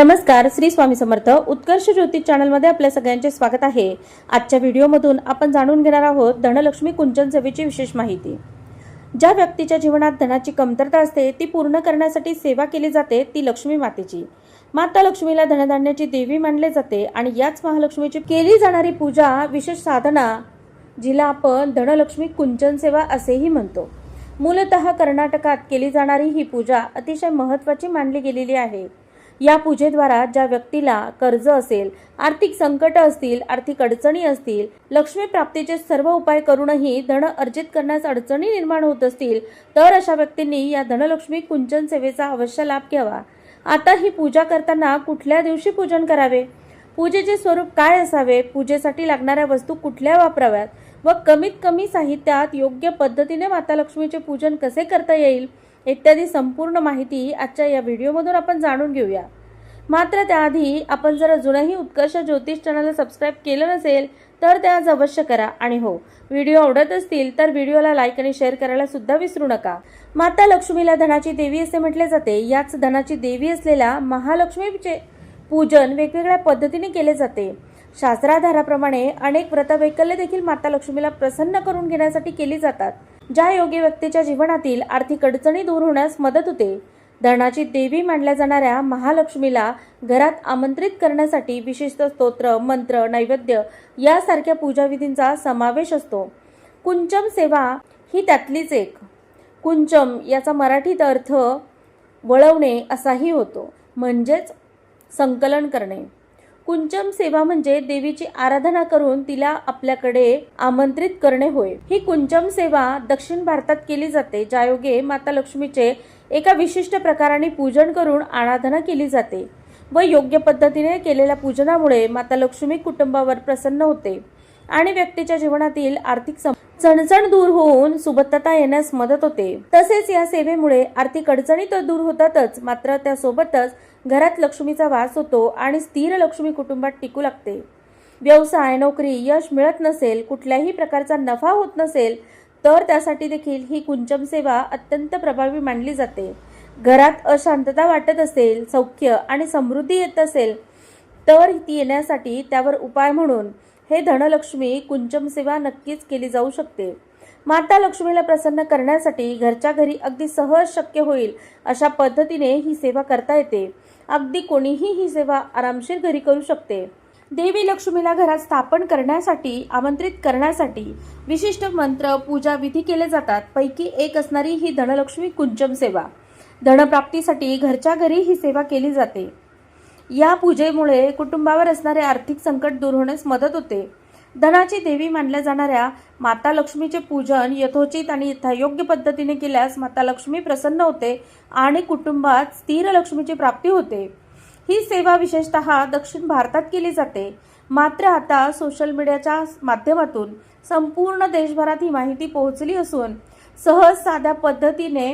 नमस्कार श्री स्वामी समर्थ. उत्कर्ष ज्योतिष चॅनलमध्ये आपल्या सगळ्यांचे स्वागत आहे. आजच्या व्हिडिओमधून आपण जाणून घेणार आहोत धनलक्ष्मी कुंचन सेवेची विशेष माहिती. ज्या व्यक्तीच्या जीवनात धनाची कमतरता असते ती पूर्ण करण्यासाठी सेवा केली जाते ती लक्ष्मी मातेची. माता लक्ष्मीला धनधान्याची देवी मानले जाते आणि याच महालक्ष्मीची केली जाणारी पूजा विशेष साधना जिला आपण धनलक्ष्मी कुंचन सेवा असेही म्हणतो. मूलतः कर्नाटकात केली जाणारी ही पूजा अतिशय महत्त्वाची मानली गेलेली आहे. या पूजेद्वारा ज्या व्यक्तीला कर्ज असेल आर्थिक संकट असतील आर्थिक अडचणी असतील लक्ष्मी प्राप्तीचे सर्व उपाय करूनही धन अर्जित करण्यास अडचणी निर्माण होत असतील तर अशा व्यक्तींनी या धनलक्ष्मी कुंचन सेवेचा अवश्य लाभ घ्यावा. आता ही पूजा करताना कुठल्या दिवशी पूजन करावे? पूजेचे स्वरूप काय असावे? पूजेसाठी लागणाऱ्या वस्तू कुठल्या वापराव्यात? व कमीत कमी साहित्यात योग्य पद्धतीने माता लक्ष्मीचे पूजन कसे करता येईल? इत्यादी संपूर्ण माहिती आजच्या या व्हिडिओमधून आपण जाणून घेऊया. मात्र त्याआधी आपण जर अजूनही उत्कर्ष ज्योतिष चॅनलला सबस्क्राईब केलं नसेल तर ते आज अवश्य करा. आणि हो व्हिडिओ आवडत असतील तर व्हिडिओला लाईक आणि शेअर करायला सुद्धा विसरू नका. माता लक्ष्मीला धनाची देवी असे म्हटले जाते. याच धनाची देवी असलेल्या महालक्ष्मीचे पूजन वेगवेगळ्या पद्धतीने केले जाते. शास्त्राधाराप्रमाणे अनेक व्रतवैकल्य देखील माता लक्ष्मीला प्रसन्न करून घेण्यासाठी केली जातात. ज्या योगी व्यक्तीच्या जीवनातील आर्थिक अडचणी दूर होण्यास मदत होते. धनाची देवी मानल्या जाणाऱ्या महालक्ष्मीला घरात आमंत्रित करण्यासाठी विशिष्ट स्तोत्र मंत्र नैवेद्य यासारख्या पूजाविधींचा समावेश असतो. कुंचम सेवा ही त्यातलीच एक. कुंचम याचा मराठीत अर्थ वळवणे असाही होतो. म्हणजेच संकलन करणे. कुंचम सेवा म्हणजे देवीची आराधना करून तिला आपल्याकडे आमंत्रित करणे होय. ही कुंचम सेवा दक्षिण भारतात केली जाते ज्यायोगे माता लक्ष्मीचे एका विशिष्ट प्रकाराने पूजन करून आराधना केली जाते व योग्य पद्धतीने केलेल्या पूजनामुळे माता लक्ष्मी कुटुंबावर प्रसन्न होते आणि व्यक्तीच्या जीवनातील आर्थिक सम- चणचण दूर होऊन सुबत्तता येण्यास मदत होते. तसेच या सेवेमुळे आर्थिक अडचणी तर दूर होतातच मात्र त्यासोबतच घरात लक्ष्मीचा वास होतो आणि स्थिर लक्ष्मी कुटुंबात टिकू लागते. व्यवसाय नोकरी यश मिळत नसेल कुठल्याही प्रकारचा नफा होत नसेल तर त्यासाठी देखील ही कुंचम सेवा अत्यंत प्रभावी मानली जाते. घरात अशांतता वाटत असेल सौख्य आणि समृद्धी येत असेल तर ती येण्यासाठी त्यावर उपाय म्हणून हे धनलक्ष्मी कुंचम सेवा नक्कीच केली जाऊ शकते. माता लक्ष्मीला प्रसन्न करण्यासाठी घरच्या घरी अगदी सहज शक्य होईल अशा पद्धतीने ही सेवा करता येते. अगदी कोणीही ही सेवा आरामशीर घरी करू शकते. देवी लक्ष्मीला घरात स्थापन करण्यासाठी आमंत्रित करण्यासाठी विशिष्ट मंत्र पूजा विधी केले जातात. पैकी एक असणारी ही धनलक्ष्मी कुंजम सेवा. धनप्राप्तीसाठी घरच्या घरी ही सेवा केली जाते. या पूजेमुळे कुटुंबावर असणारे आर्थिक संकट दूर होण्यास मदत होते. धनाची देवी मानल्या जाणाऱ्या माता लक्ष्मीचे पूजन यथोचित आणि यथायोग्य पद्धतीने केल्यास माता लक्ष्मी प्रसन्न होते आणि कुटुंबात स्थिर लक्ष्मीची प्राप्ती होते. ही सेवा विशेषतः दक्षिण भारतात केली जाते. मात्र आता सोशल मीडियाच्या माध्यमातून संपूर्ण देशभरात ही माहिती पोहोचली असून सहज साध्या पद्धतीने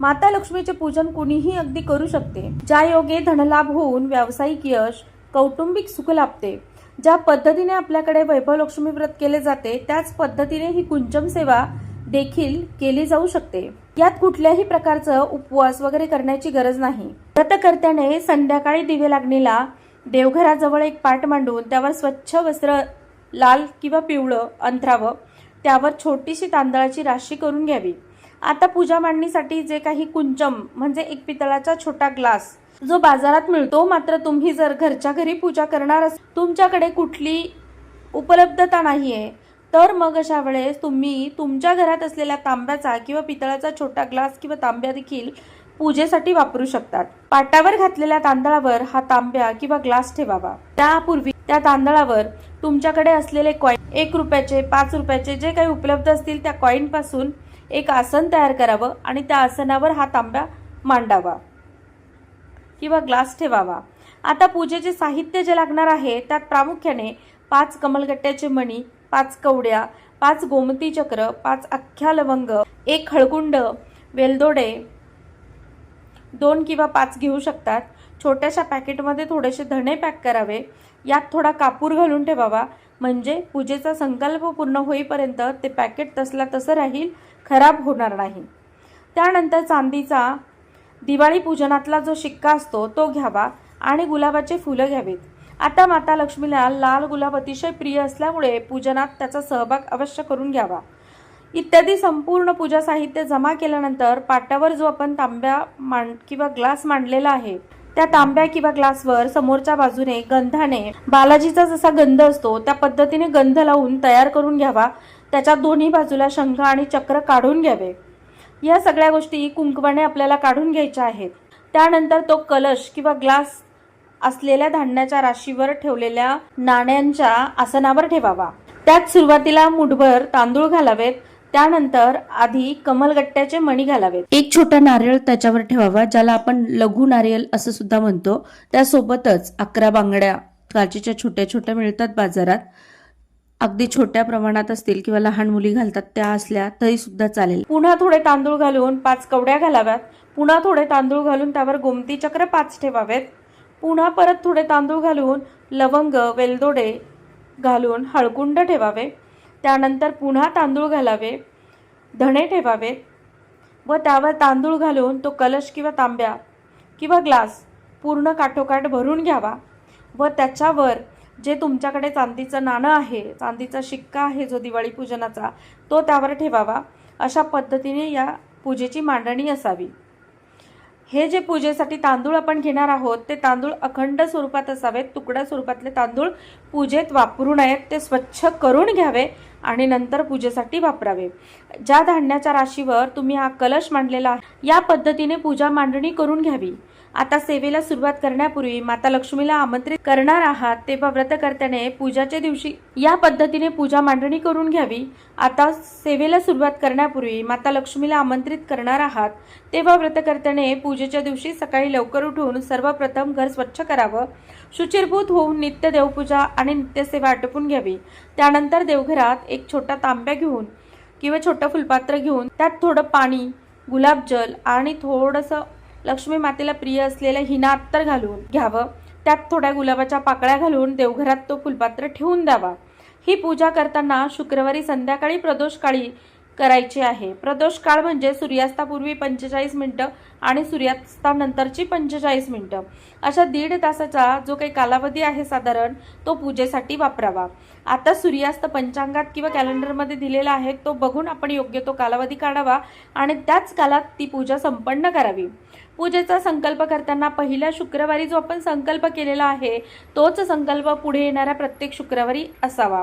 माता लक्ष्मीचे पूजन कुणीही अगदी करू शकते. ज्या योगे धनलाभ होऊन व्यावसायिक यश कौटुंबिक सुख लाभते. ज्या पद्धतीने आपल्याकडे वैभव लक्ष्मी व्रत केले जाते त्याच पद्धतीने ही कुंचम सेवा देखील केली जाऊ शकते. यात कुठल्याही प्रकारचं उपवास वगैरे करण्याची गरज नाही. व्रतकर्त्याने संध्याकाळी दिवे लागणीला देवघराजवळ एक पाट मांडून त्यावर स्वच्छ वस्त्र लाल किंवा पिवळं अंतरावं त्यावर छोटीशी तांदळाची राशी करून घ्यावी. आता पूजा मांडणीसाठी जे काही कुंचम म्हणजे एक पितळाचा छोटा ग्लास जो बाजारात मिळतो मात्र तुम्ही जर घरच्या घरी पूजा करणार अस तुमच्याकडे कुठली उपलब्धता नाहीये. तर मग अशा वेळेस तुम्ही तुमच्या घरात असलेल्या तांब्याचा किंवा पितळाचा छोटा ग्लास किंवा तांब्या देखील पूजेसाठी वापरू शकतात. पाटावर घातलेल्या तांदळावर हा तांब्या किंवा ग्लास ठेवावा. त्यापूर्वी त्या तांदळावर तुमच्याकडे असलेले कॉईन एक रुपयाचे पाच रुपयाचे जे काही उपलब्ध असतील त्या कॉईन पासून एक आसन तयार करावं आणि त्या आसनावर हा तांब्या मांडावा. किंवा ग्लास ठेवावा. आता पूजेचे साहित्य जे लागणार आहे त्यात प्रामुख्याने पाच कमलगट्ट्याचे मणी पाच कवड्या पाच गोमती चक्र पाच अख्ख्या लवंग एक हळकुंड वेलदोडे दोन किंवा पाच घेऊ शकतात. छोट्याशा पॅकेटमध्ये थोडेसे धणे पॅक करावे. यात थोडा कापूर घालून ठेवावा. म्हणजे पूजेचा संकल्प पूर्ण होईपर्यंत ते पॅकेट तसला तसं राहील खराब होणार नाही. त्यानंतर चांदीचा दिवाळी पूजनातला जो शिक्का असतो तो घ्यावा आणि गुलाबाचे फुलं घ्यावीत. आता माता लक्ष्मीला लाल गुलाब अतिशय प्रिय असल्यामुळे पूजनात त्याचा सहभाग अवश्य करून घ्यावा. इत्यादी संपूर्ण पूजा साहित्य जमा केल्यानंतर पाटावर जो आपण तांब्या मांड किंवा ग्लास मांडलेला आहे त्या तांब्या किंवा ग्लासवर समोरच्या बाजूने गंधाने बालाजीचा जसा गंध असतो त्या पद्धतीने गंध लावून तयार करून घ्यावा. त्याच्या दोन्ही बाजूला शंख आणि चक्र काढून घ्यावे. या सगळ्या गोष्टी कुंकवाने आपल्याला काढून घ्यायच्या आहेत. त्यानंतर तो कलश किंवा ग्लास असलेल्या धान्याच्या राशीवर ठेवलेल्या नाण्यांच्या आसनावर ठेवावा. त्यात सुरुवातीला मुठभर तांदूळ घालावेत त्यानंतर आधी कमलगट्ट्याचे मणी घालावेत. एक छोटा नारळ त्याच्यावर ठेवावा ज्याला आपण लघु नारियल असं सुद्धा म्हणतो. त्यासोबतच अकरा बांगड्या काचेच्या छोट्या छोट्या मिळतात बाजारात. अगदी छोट्या प्रमाणात असतील किंवा लहान मुली घालतात त्या असल्या तरी सुद्धा चालेल. पुन्हा थोडे तांदूळ घालून पाच कवड्या घालाव्यात. पुन्हा थोडे तांदूळ घालून त्यावर गोमती चक्र पाच ठेवावेत. पुन्हा परत थोडे तांदूळ घालून लवंग वेलदोडे घालून हळकुंड ठेवावे. त्यानंतर पुन्हा तांदूळ घालावे. धणे ठेवावे. व त्यावर तांदूळ घालून तो कलश किंवा तांब्या किंवा ग्लास पूर्ण काठोकाठ भरून घ्यावा. व त्याच्यावर जे तुमच्याकडे चांदीचं नाणं आहे चांदीचा शिक्का आहे जो दिवाळी पूजनाचा तो त्यावर ठेवावा. अशा पद्धतीने या पूजेची मांडणी असावी. हे जे पूजेसाठी तांदूळ आपण घेणार आहोत ते तांदूळ अखंड स्वरूपात असावेत तुकड्या स्वरूपातले तांदूळ पूजेत वापरू नयेत ते स्वच्छ करून घ्यावे आणि नंतर पूजेसाठी वापरावे. ज्या धान्याच्या राशीवर तुम्ही हा कलश मांडलेला या पद्धतीने पूजा मांडणी करून घ्यावी. आता सेवेला सुरुवात करण्यापूर्वी माता लक्ष्मीला आमंत्रित करणार आहात तेव्हा व्रतकर्त्याने पूजाच्या दिवशी या पद्धतीने पूजा मांडणी करून घ्यावी. आता सेवेला सुरुवात करण्यापूर्वी माता लक्ष्मीला आमंत्रित करणार आहात तेव्हा व्रतकर्त्याने पूजेच्या दिवशी सकाळी लवकर उठून सर्वप्रथम घर स्वच्छ करावं. शुचिरभूत होऊन नित्य देवपूजा आणि नित्यसेवा आटपून घ्यावी. त्यानंतर देवघरात एक छोटा तांब्या घेऊन किंवा छोटं फुलपात्र घेऊन त्यात थोडं पाणी गुलाबजल आणि थोडंसं लक्ष्मी मातेला प्रिय असलेलं हिनात्तर घालून घ्यावं. त्यात थोड्या गुलाबाच्या पाकळ्या घालून देवघरात तो फुलपात्र ठेवून द्यावा. ही पूजा करताना शुक्रवारी संध्याकाळी प्रदोष काळी करायची आहे. प्रदोष काळ म्हणजे सूर्यास्तापूर्वी पंचेचाळीस मिनिटं आणि सूर्यास्तानंतरची पंचेचाळीस मिनिटं. अशा दीड तासाचा जो काही कालावधी आहे साधारण तो पूजेसाठी वापरावा. आता सूर्यास्त पंचांगात किंवा कॅलेंडरमध्ये दिलेला आहे तो बघून आपण योग्य तो कालावधी काढावा आणि त्याच कालात ती पूजा संपन्न करावी. पूजेचा संकल्प करताना पहिल्या शुक्रवारी जो आपण संकल्प केलेला आहे तोच संकल्प पुढे येणाऱ्या प्रत्येक शुक्रवारी असावा.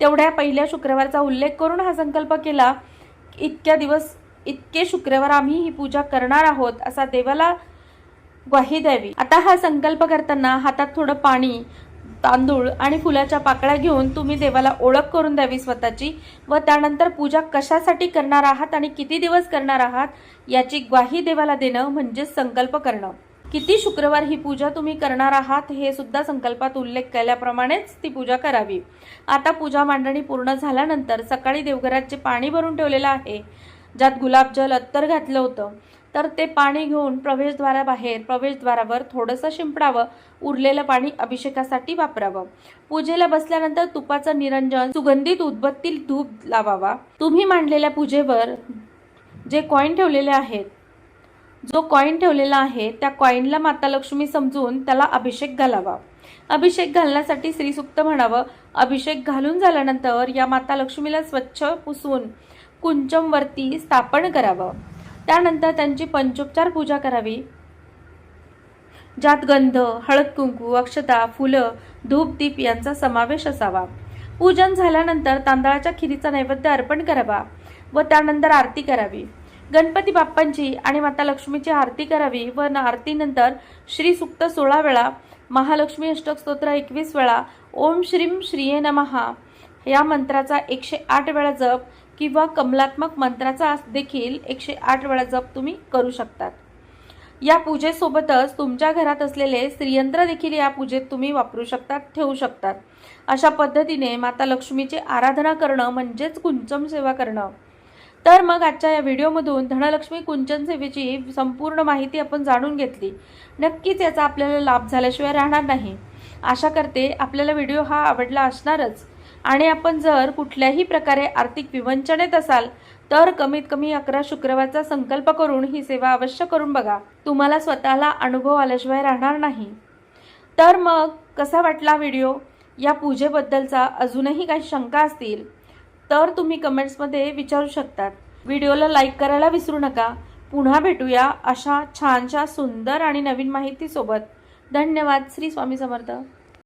तेवढ्या पहिल्या शुक्रवारचा उल्लेख करून हा संकल्प केला इतक्या दिवस इतके शुक्रवार आम्ही ही पूजा करणार आहोत असा देवाला ग्वाही द्यावी. आता हा संकल्प करताना हातात थोडं पाणी तांदूळ आणि फुलाच्या पाकळ्या घेऊन तुम्ही देवाला ओळख करून द्यावी स्वतःची व त्यानंतर पूजा कशासाठी करणार आहात आणि किती दिवस करणार आहात याची ग्वाही देवाला देणं म्हणजेच संकल्प करणं. किती शुक्रवार ही पूजा तुम्ही करणार आहात हे सुद्धा संकल्पात उल्लेख केल्याप्रमाणेच ती पूजा करावी. आता पूजा मांडणी पूर्ण झाल्यानंतर सकाळी देवघरात जे पाणी भरून ठेवलेलं आहे ज्यात गुलाबजल अत्तर घातलं होतं. तर ते पाणी घेऊन प्रवेशद्वाराबाहेर प्रवेशद्वारावर थोडंसं शिंपडावं उरलेलं पाणी अभिषेकासाठी वापरावं. पूजेला बसल्यानंतर तुपाचं निरंजन सुगंधित उदबत्ती धूप लावावा. तुम्ही मांडलेल्या पूजेवर जे कॉईन ठेवलेले आहेत जो कॉईन ठेवलेला आहे त्या कॉईनला माता लक्ष्मी समजून त्याला अभिषेक घालावा. अभिषेक घालण्यासाठी श्रीसुक्त म्हणावं अभिषेक घालून झाल्यानंतर या माता लक्ष्मीला स्वच्छ पुसवून कुंचमवरती स्थापन करावं. त्यानंतर त्यांची पंचोपचार पूजा करावी. ज्यात गंध हळद कुंकू अक्षता फुलं धूप दीप यांचा समावेश असावा. पूजन झाल्यानंतर तांदळाच्या खिरीचा नैवेद्य अर्पण करावा व त्यानंतर आरती करावी. गणपती बाप्पांची आणि माता लक्ष्मीची आरती करावी व न- आरतीनंतर श्री सुक्त सोळा वेळा महालक्ष्मी अष्टक स्तोत्र एकवीस वेळा ओम श्रीम श्रीये नमहा या मंत्राचा एकशे आठ वेळा जप किंवा कमलात्मक मंत्राचा देखील एकशे आठ वेळा जप तुम्ही करू शकतात. या पूजेसोबतच तुमच्या घरात असलेले स्त्रियंत्र देखील या पूजेत तुम्ही वापरू शकतात ठेवू शकतात. अशा पद्धतीने माता लक्ष्मीची आराधना करणं म्हणजेच कुंचम सेवा करणं. तर मग आजच्या या व्हिडिओमधून धनलक्ष्मी कुंचन सेवेची संपूर्ण माहिती आपण जाणून घेतली. नक्कीच याचा आपल्याला लाभ झाल्याशिवाय राहणार नाही. आशा करते आपल्याला व्हिडिओ हा आवडला असणारच. आणि आपण जर कुठल्याही प्रकारे आर्थिक विवंचनेत असाल तर कमीत कमी अकरा शुक्रवारचा संकल्प करून ही सेवा अवश्य करून बघा. तुम्हाला स्वतःला अनुभव आल्याशिवाय राहणार नाही. तर मग कसा वाटला व्हिडिओ? या पूजेबद्दलचा अजूनही काही शंका असतील तर तुम्ही कमेंट्समध्ये विचारू शकतात. व्हिडिओला लाईक करायला विसरू नका. पुन्हा भेटूया अशा छानशा सुंदर आणि नवीन माहितीसोबत. धन्यवाद. श्री स्वामी समर्थ.